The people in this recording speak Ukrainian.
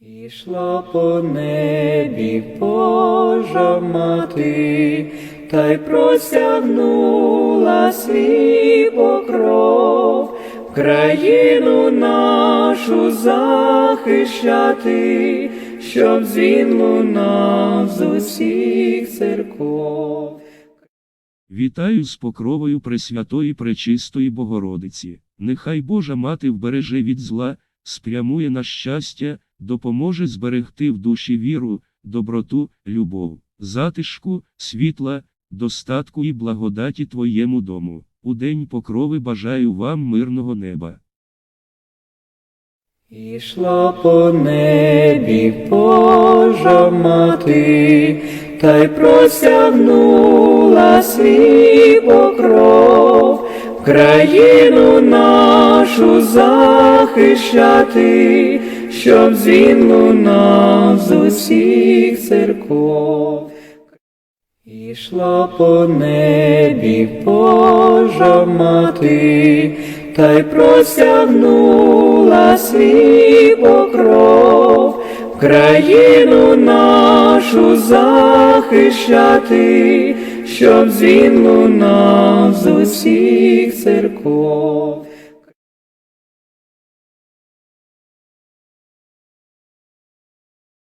Ішла по небі Божа мати, та й простягнула свій покров, країну нашу захищати, щоб він лунав з усіх церков. Вітаю з покровою Пресвятої Пречистої Богородиці. Нехай Божа Мати вбереже від зла, спрямує на щастя, допоможе зберегти в душі віру, доброту, любов, затишку, світла, достатку і благодаті Твоєму дому. У день покрови бажаю вам мирного неба. Ішла по небі Божа мати, та й простягнула свій покров, країну нашу захищати, щоб він лунав з усіх церков. Ішла по небі Божа мати, та й простягнула свій покров, країну нашу захищати, щоб він лунав з усіх церков.